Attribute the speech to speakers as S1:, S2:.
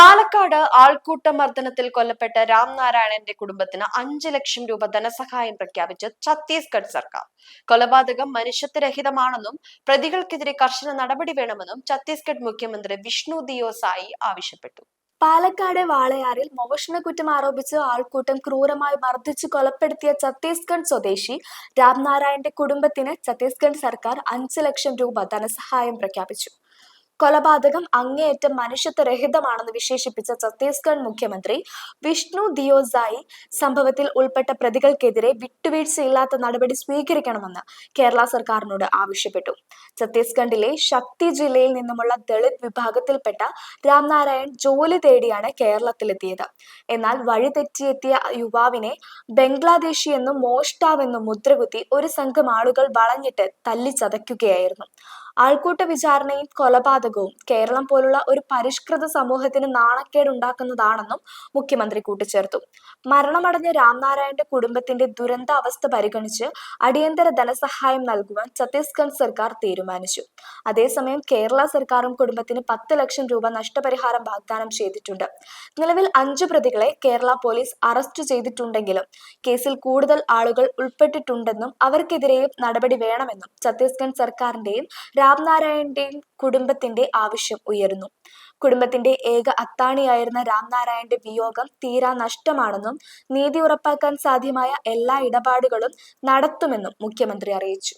S1: പാലക്കാട് ആൾക്കൂട്ട മർദ്ദനത്തിൽ കൊല്ലപ്പെട്ട രാംനാരായണന്റെ കുടുംബത്തിന് അഞ്ച് ലക്ഷം രൂപ ധനസഹായം പ്രഖ്യാപിച്ച് ഛത്തീസ്ഗഡ് സർക്കാർ. കൊലപാതകം മനുഷ്യത്വരഹിതമാണെന്നും പ്രതികൾക്കെതിരെ കർശന നടപടി വേണമെന്നും ഛത്തീസ്ഗഡ് മുഖ്യമന്ത്രി വിഷ്ണു ദിയോ സായി ആവശ്യപ്പെട്ടു.
S2: പാലക്കാട് വാളയാറിൽ മോഷണ കുറ്റം ആരോപിച്ച് ആൾക്കൂട്ടം ക്രൂരമായി മർദ്ദിച്ചു കൊലപ്പെടുത്തിയ ഛത്തീസ്ഗഡ് സ്വദേശി രാംനാരായണന്റെ കുടുംബത്തിന് ഛത്തീസ്ഗഡ് സർക്കാർ അഞ്ച് ലക്ഷം രൂപ ധനസഹായം പ്രഖ്യാപിച്ചു. കൊലപാതകം അങ്ങേയറ്റം മനുഷ്യത്വരഹിതമാണെന്ന് വിശേഷിപ്പിച്ച ഛത്തീസ്ഗഡ് മുഖ്യമന്ത്രി വിഷ്ണു ദിയോസായി സംഭവത്തിൽ ഉൾപ്പെട്ട പ്രതികൾക്കെതിരെ വിട്ടുവീഴ്ചയില്ലാത്ത നടപടി സ്വീകരിക്കണമെന്ന് കേരള സർക്കാരിനോട് ആവശ്യപ്പെട്ടു. ഛത്തീസ്ഗഡിലെ ശക്തി ജില്ലയിൽ നിന്നുമുള്ള ദളിത് വിഭാഗത്തിൽപ്പെട്ട രാംനാരായൺ ജോലി തേടിയാണ് കേരളത്തിലെത്തിയത്. എന്നാൽ വഴിതെറ്റിയെത്തിയ യുവാവിനെ ബംഗ്ലാദേശി എന്നും മോഷ്ടാവെന്നും മുദ്രകുത്തി ഒരു സംഘം ആളുകൾ വളഞ്ഞിട്ട് തല്ലിച്ചതയ്ക്കുകയായിരുന്നു ആൾക്കൂട്ട വിചാരണയും കൊലപാതകവും കേരളം പോലുള്ള ഒരു പരിഷ്കൃത സമൂഹത്തിന് നാണക്കേടുണ്ടാക്കുന്നതാണെന്നും മുഖ്യമന്ത്രി കൂട്ടിച്ചേർത്തു. മരണമടഞ്ഞ രാംനാരായണന്റെ കുടുംബത്തിന്റെ ദുരന്ത അവസ്ഥ പരിഗണിച്ച് അടിയന്തര ധനസഹായം നൽകുവാൻ ഛത്തീസ്ഗഡ് സർക്കാർ തീരുമാനിച്ചു. അതേസമയം കേരള സർക്കാരും കുടുംബത്തിന് പത്ത് ലക്ഷം രൂപ നഷ്ടപരിഹാരം വാഗ്ദാനം ചെയ്തിട്ടുണ്ട്. നിലവിൽ അഞ്ചു പ്രതികളെ കേരള പോലീസ് അറസ്റ്റ് ചെയ്തിട്ടുണ്ടെങ്കിലും കേസിൽ കൂടുതൽ ആളുകൾ ഉൾപ്പെട്ടിട്ടുണ്ടെന്നും അവർക്കെതിരെയും നടപടി വേണമെന്നും ഛത്തീസ്ഗഡ് സർക്കാരിന്റെയും രാംനാരായണന്റെയും കുടുംബത്തിന്റെ ആവശ്യം ഉയർന്നു കുടുംബത്തിന്റെ ഏക അത്താണിയായിരുന്ന രാംനാരായണന്റെ വിയോഗം തീരാ നഷ്ടമാണെന്നും നീതി ഉറപ്പാക്കാൻ സാധ്യമായ എല്ലാ ഇടപാടുകളും നടത്തുമെന്നും മുഖ്യമന്ത്രി അറിയിച്ചു.